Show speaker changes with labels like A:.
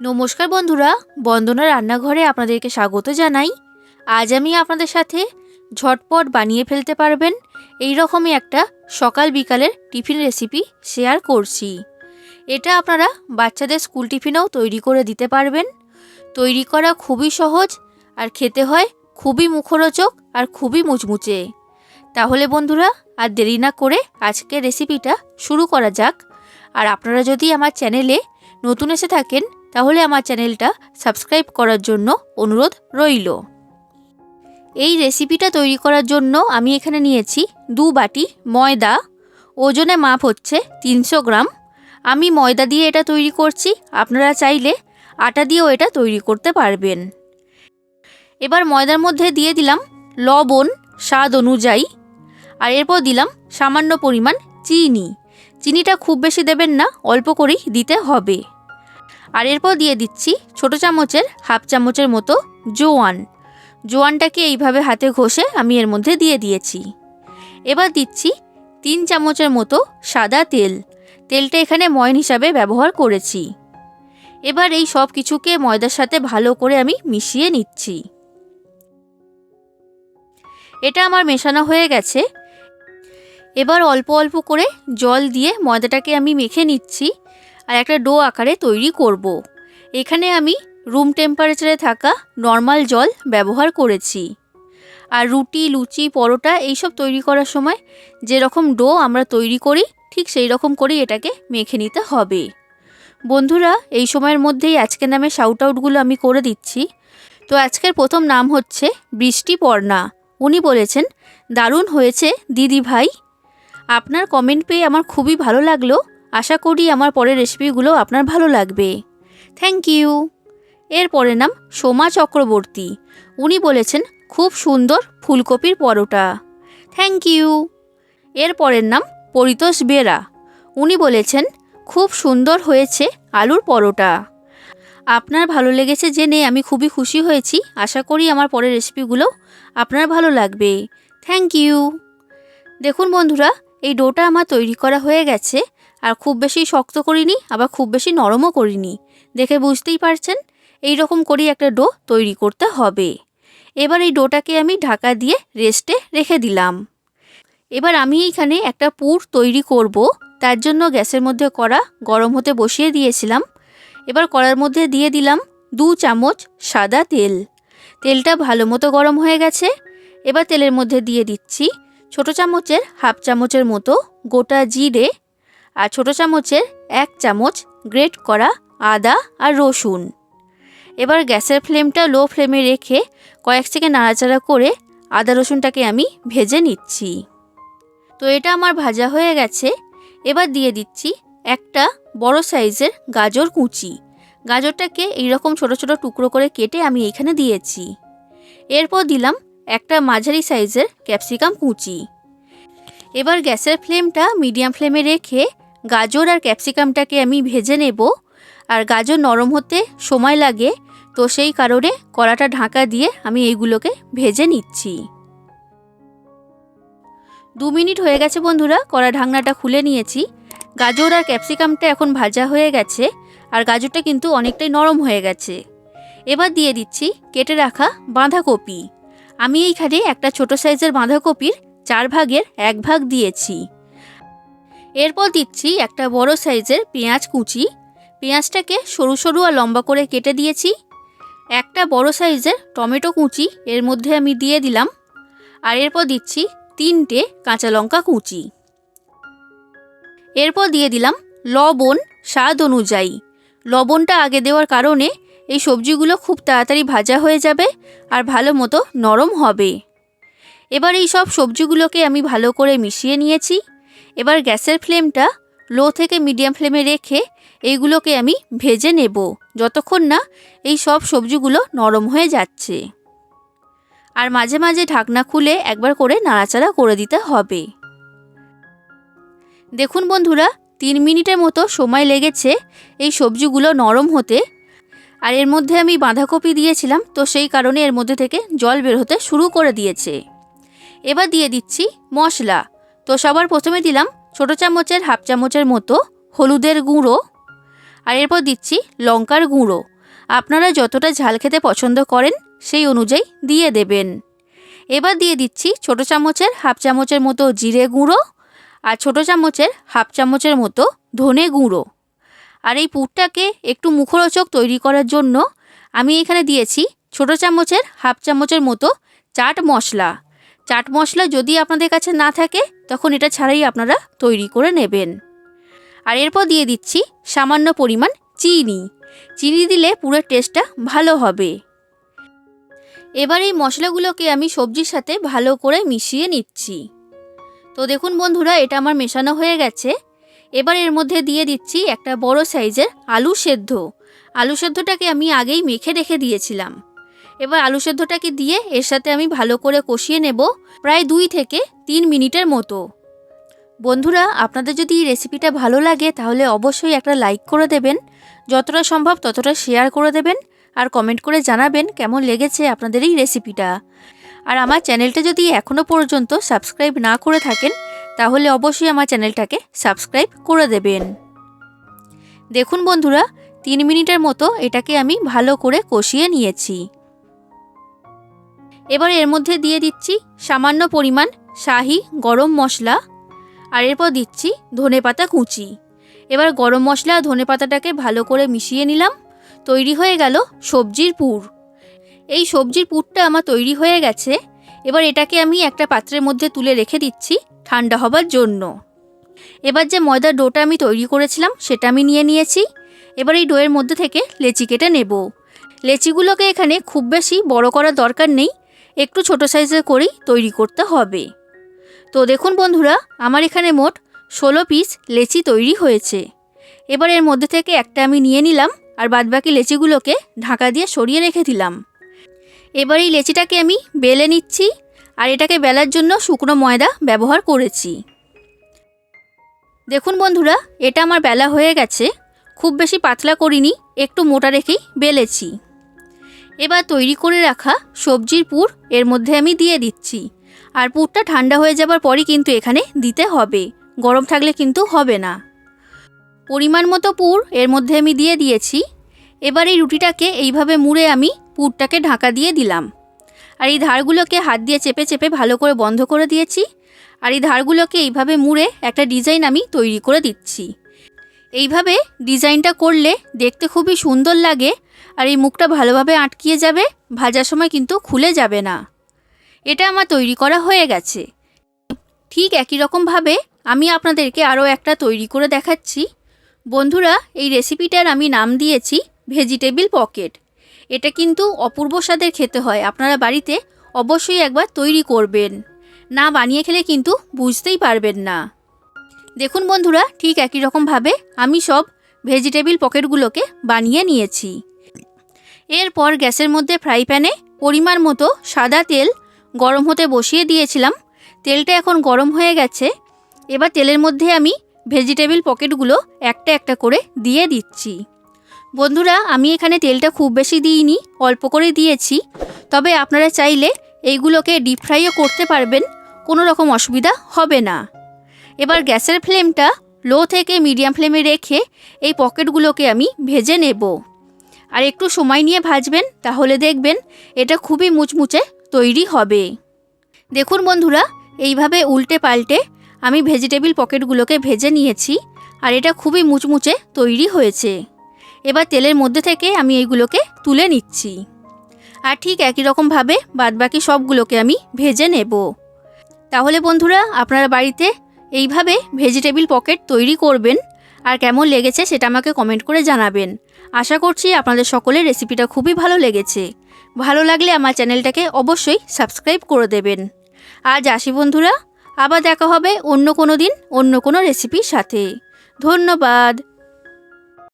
A: নমস্কার বন্ধুরা, বন্দনা রান্নাঘরে আপনাদেরকে স্বাগত জানাই। আজ আমি আপনাদের সাথে ঝটপট বানিয়ে ফেলতে পারবেন এই রকমই একটা সকাল বিকালের টিফিন রেসিপি শেয়ার করছি। এটা আপনারা বাচ্চাদের স্কুল টিফিনেও তৈরি করে দিতে পারবেন। তৈরি করা খুবই সহজ আর খেতে হয় খুবই মুখরোচক আর খুবই মুচমুচে। তাহলে বন্ধুরা, আর দেরি না করে আজকের রেসিপিটা শুরু করা যাক। আর আপনারা যদি আমার চ্যানেলে নতুন এসে থাকেন তাহলে আমার চ্যানেলটা সাবস্ক্রাইব করার জন্য অনুরোধ রইল। এই রেসিপিটা তৈরি করার জন্য আমি এখানে নিয়েছি দু বাটি ময়দা। ওজনে মাপ হচ্ছে তিনশো গ্রাম। আমি ময়দা দিয়ে এটা তৈরি করছি। আপনারা চাইলে আটা দিয়েও এটা তৈরি করতে পারবেন। এবার ময়দার মধ্যে দিয়ে দিলাম লবণ স্বাদ অনুযায়ী। আর এরপর দিলাম সামান্য পরিমাণ চিনি। চিনিটা খুব বেশি দেবেন না, অল্প করেই দিতে হবে। আর এরপর দিয়ে দিচ্ছি ছোট চামচের হাফ চামচের মতো জোয়ান। জোয়ানটাকে এইভাবে হাতে ঘষে আমি এর মধ্যে দিয়ে দিয়েছি। এবার দিচ্ছি তিন চামচের মতো সাদা তেল। তেলটা এখানে ময়ন হিসাবে ব্যবহার করেছি। এবার এই সব কিছুকে ময়দার সাথে ভালো করে আমি মিশিয়ে নিচ্ছি। এটা আমার মেশানো হয়ে গেছে। এবার অল্প অল্প করে জল দিয়ে ময়দাটাকে আমি মেখে নিচ্ছি। আর একটা ডো আকারে তৈরি করব। এখানে আমি রুম টেম্পারেচারে থাকা নর্মাল জল ব্যবহার করেছি। আর রুটি, লুচি, পরোটা এইসব তৈরি করার সময় যেরকম ডো আমরা তৈরি করি, ঠিক সেই রকম করেই এটাকে মেখে নিতে হবে। বন্ধুরা, এই সময়ের মধ্যেই আজকে নামে শাউট আউটগুলো আমি করে দিচ্ছি। তো আজকের প্রথম নাম হচ্ছে বৃষ্টি পর্ণা উনি বলেছেন, দারুণ হয়েছে, দিদি ভাই। আপনার কমেন্ট পেয়ে আমার খুবই ভালো লাগল। আশা করি আমার পরের রেসিপিগুলো আপনার ভালো লাগবে। থ্যাংক ইউ এর পরের নাম সোমা চক্রবর্তী। উনি বলেছেন, খুব সুন্দর ফুলকপির পরোটা। থ্যাংক ইউ এর পরের নাম পরিতোষ বেরা। উনি বলেছেন, খুব সুন্দর হয়েছে আলুর পরোটা। আপনার ভালো লেগেছে জেনে আমি খুবই খুশি হয়েছি। আশা করি আমার পরের রেসিপিগুলো আপনার ভালো লাগবে। থ্যাংক ইউ দেখুন বন্ধুরা, এই ডোটা আমার তৈরি করা হয়ে গেছে। আর খুব বেশি শক্ত করিনি, আবার খুব বেশি নরমও করিনি। দেখে বুঝতেই পারছেন? এই রকম করেই একটা ডো তৈরি করতে হবে। এবার এই ডোটাকে আমি ঢাকা দিয়ে রেস্টে রেখে দিলাম। এবার আমি এইখানে একটা পুর তৈরি করব। তার জন্য গ্যাসের মধ্যে কড়া গরম হতে বসিয়ে দিয়েছিলাম। এবার কড়ার মধ্যে দিয়ে দিলাম দু চামচ সাদা তেল। তেলটা ভালো মতো গরম হয়ে গেছে। এবার তেলের মধ্যে দিয়ে দিচ্ছি ছোট চামচের, হাফ চামচের মতো গোটা জিরে আর ছোট চামচের এক চামচ গ্রেট করা আদা আর রসুন। এবার গ্যাসের ফ্লেমটা লো ফ্লেমে রেখে কয়েক সেকেন্ড নাড়াচাড়া করে আদা রসুনটাকে আমি ভেজে নিচ্ছি। তো এটা আমার ভাজা হয়ে গেছে। এবার দিয়ে দিচ্ছি একটা বড় সাইজের গাজর কুচি। গাজরটাকে এইরকম ছোট ছোট টুকরো করে কেটে আমি এখানে দিয়েছি। এরপর দিলাম একটা মাঝারি সাইজের ক্যাপসিকাম কুচি। এবার গ্যাসের ফ্লেমটা মিডিয়াম ফ্লেমে রেখে গাজর আর ক্যাপসিকামটাকে আমি ভেজে নেব। আর গাজর নরম হতে সময় লাগে, তো সেই কারণে কড়াটা ঢাকা দিয়ে আমি এইগুলোকে ভেজে নিচ্ছি। দু মিনিট হয়ে গেছে বন্ধুরা, কড়া ঢাকনাটা খুলে নিয়েছি। গাজর আর ক্যাপসিকামটা এখন ভাজা হয়ে গেছে, আর গাজরটা কিন্তু অনেকটাই নরম হয়ে গেছে। এবার দিয়ে দিচ্ছি কেটে রাখা বাঁধাকপি। আমি এইখানে একটা ছোট সাইজের বাঁধাকপির চার ভাগের এক ভাগ দিয়েছি। এরপর দিচ্ছি একটা বড় সাইজের পেঁয়াজ কুচি। পেঁয়াজটাকে সরু সরু আর লম্বা করে কেটে দিয়েছি। একটা বড় সাইজের টমেটো কুচি, এর মধ্যে আমি দিয়ে দিলাম। আর এরপর দিচ্ছি তিনটে কাঁচা লঙ্কা কুচি। এরপর দিয়ে দিলাম লবণ স্বাদ অনুযায়ী। লবণটা আগে দেওয়ার কারণে এই সবজিগুলো খুব তাড়াতাড়ি ভাজা হয়ে যাবে আর ভালো মতো নরম হবে। এবার এই সব সবজিগুলোকে আমি ভালো করে মিশিয়ে নিয়েছি। এবার গ্যাসের ফ্লেমটা লো থেকে মিডিয়াম ফ্লেমে রেখে এইগুলোকে আমি ভেজে নেব, যতক্ষণ না এই সব সবজিগুলো নরম হয়ে যাচ্ছে। আর মাঝে মাঝে ঢাকনা খুলে একবার করে নাড়াচাড়া করে দিতে হবে। দেখুন বন্ধুরা, তিন মিনিটের মতো সময় লেগেছে এই সবজিগুলো নরম হতে। আর এর মধ্যে আমি বাঁধাকপি দিয়েছিলাম, তো সেই কারণে এর মধ্যে থেকে জল বের হতে শুরু করে দিয়েছে। এবার দিয়ে দিচ্ছি মশলা। তো সবার প্রথমে দিলাম ছোটো চামচের হাফ চামচের মতো হলুদের গুঁড়ো। আর এরপর দিচ্ছি লঙ্কার গুঁড়ো। আপনারা যতটা ঝাল খেতে পছন্দ করেন সেই অনুযায়ী দিয়ে দেবেন। এবার দিয়ে দিচ্ছি ছোটো চামচের হাফ চামচের মতো জিরে গুঁড়ো আর ছোটো চামচের হাফ চামচের মতো ধনে গুঁড়ো। আর এই পুরটাকে একটু মুখরোচক তৈরি করার জন্য আমি এখানে দিয়েছি ছোটো চামচের হাফ চামচের মতো চাট মশলা। চাট মশলা যদি আপনাদের কাছে না থাকে তখন এটা ছাড়াই আপনারা তৈরি করে নেবেন। আর এরপর দিয়ে দিচ্ছি সামান্য পরিমাণ চিনি। চিনি দিলে পুরো টেস্টটা ভালো হবে। এবার এই মশলাগুলোকে আমি সবজির সাথে ভালো করে মিশিয়ে নিচ্ছি। তো দেখুন বন্ধুরা, এটা আমার মেশানো হয়ে গেছে। এবার এর মধ্যে দিয়ে দিচ্ছি একটা বড় সাইজের আলু সেদ্ধ। আলু সেদ্ধটাকে আমি আগেই মেখে রেখে দিয়েছিলাম। এবার আলু সেদ্ধটাকে দিয়ে এর সাথে আমি ভালো করে কষিয়ে নেব প্রায় দুই থেকে তিন মিনিটের মতো। বন্ধুরা, আপনাদের যদি এই রেসিপিটা ভালো লাগে, তাহলে অবশ্যই একটা লাইক করে দেবেন। যতটা সম্ভব ততটা শেয়ার করে দেবেন আর কমেন্ট করে জানাবেন কেমন লেগেছে আপনাদের এই রেসিপিটা। আর আমার চ্যানেলটা যদি এখনও পর্যন্ত সাবস্ক্রাইব না করে থাকেন, তাহলে অবশ্যই আমার চ্যানেলটাকে সাবস্ক্রাইব করে দেবেন। দেখুন বন্ধুরা, তিন মিনিটের মতো এটাকে আমি ভালো করে কষিয়ে নিয়েছি। এবার এর মধ্যে দিয়ে দিচ্ছি সামান্য পরিমাণ শাহি গরম মশলা আর এরপর দিচ্ছি ধনে পাতা কুচি। এবার গরম মশলা ধনে পাতাটাকে ভালো করে মিশিয়ে নিলাম। তৈরি হয়ে গেল সবজির পুর। এই সবজির পুরটা আমার তৈরি হয়ে গেছে। এবার এটাকে আমি একটা পাত্রের মধ্যে তুলে রেখে দিচ্ছি ঠান্ডা হবার জন্য। এবার যে ময়দার ডোটা আমি তৈরি করেছিলাম সেটা আমি নিয়ে নিয়েছি। এবার এই ডোয়ের মধ্যে থেকে লেচি কেটে নেব। লেচিগুলোকে এখানে খুব বেশি বড় করার দরকার নেই। একটু ছোট সাইজে করেই তৈরি করতে হবে। তো দেখুন বন্ধুরা, আমার এখানে মোট ষোলো পিস লেচি তৈরি হয়েছে। এবার এর মধ্যে থেকে একটা আমি নিয়ে নিলাম আর বাদবাকি লেচিগুলোকে ঢাকা দিয়ে সরিয়ে রেখে দিলাম। এবার এই লেচিটাকে আমি বেলে নিচ্ছি আর এটাকে বেলার জন্য শুকনো ময়দা ব্যবহার করেছি। দেখুন বন্ধুরা, এটা আমার বেলা হয়ে গেছে। খুব বেশি পাতলা করিনি, একটু মোটা রেখেই বেলেছি। এবার তৈরি করে রাখা সবজির পুর এর মধ্যে আমি দিয়ে দিচ্ছি। আর পুরটা ঠান্ডা হয়ে যাবার পরই কিন্তু এখানে দিতে হবে। গরম থাকলে কিন্তু হবে না। পরিমাণ মতো পুর এর মধ্যে আমি দিয়ে দিয়েছি। এবার এই রুটিটাকে এইভাবে মুড়ে আমি পুরটাকে ঢাকা দিয়ে দিলাম। আর এই ধারগুলোকে হাত দিয়ে চেপে চেপে ভালো করে বন্ধ করে দিয়েছি। আর এই ধারগুলোকে এইভাবে মুড়ে একটা ডিজাইন আমি তৈরি করে দিচ্ছি। এইভাবে ডিজাইনটা করলে দেখতে খুবই সুন্দর লাগে আর এই মুখটা ভালোভাবে আটকিয়ে যাবে, ভাজার সময় কিন্তু খুলে যাবে না। এটা আমার তৈরি করা হয়ে গেছে। ঠিক একই রকমভাবে আমি আপনাদেরকে আরও একটা তৈরি করে দেখাচ্ছি। বন্ধুরা, এই রেসিপিটার আমি নাম দিয়েছি ভেজিটেবিল পকেট। এটা কিন্তু অপূর্ব স্বাদের খেতে হয়, আপনারা বাড়িতে অবশ্যই একবার তৈরি করবেন। না বানিয়ে খেলে কিন্তু বুঝতেই পারবেন না। দেখুন বন্ধুরা, ঠিক একই রকমভাবে আমি সব ভেজিটেবিল পকেটগুলোকে বানিয়ে নিয়েছি। এরপর গ্যাসের মধ্যে ফ্রাই প্যানে পরিমাণ মতো সাদা তেল গরম হতে বসিয়ে দিয়েছিলাম। তেলটা এখন গরম হয়ে গেছে। এবার তেলের মধ্যে আমি ভেজিটেবিল পকেটগুলো একটা একটা করে দিয়ে দিচ্ছি। বন্ধুরা, আমি এখানে তেলটা খুব বেশি দিইনি, অল্প করে দিয়েছি। তবে আপনারা চাইলে এইগুলোকে ডিপ ফ্রাইও করতে পারবেন, কোনো রকম অসুবিধা হবে না। এবার গ্যাসের ফ্লেমটা লো থেকে মিডিয়াম ফ্লেমে রেখে এই পকেটগুলোকে আমি ভেজে নেব। আর একটু সময় নিয়ে ভাজবেন, তাহলে দেখবেন এটা খুবই মুচমুচে তৈরি হবে। দেখুন বন্ধুরা, এইভাবে উল্টে পাল্টে আমি ভেজিটেবিল পকেটগুলোকে ভেজে নিয়েছি, আর এটা খুবই মুচমুচে তৈরি হয়েছে। এবার তেলের মধ্যে থেকে আমি এইগুলোকে তুলে নিচ্ছি। আর ঠিক একই রকমভাবে বাদবাকি সবগুলোকে আমি ভেজে নেব। তাহলে বন্ধুরা, আপনারা বাড়িতে এইভাবে ভেজিটেবিল পকেট তৈরি করবেন, আর কেমন লেগেছে সেটা আমাকে কমেন্ট করে জানাবেন। আশা করছি আপনাদের সকলের রেসিপিটা খুবই ভালো লেগেছে। ভালো লাগলে আমার চ্যানেলটাকে অবশ্যই সাবস্ক্রাইব করে দেবেন। আজ আসি বন্ধুরা, আবার দেখা হবে অন্য কোনো দিন, অন্য কোনো রেসিপির সাথে। ধন্যবাদ।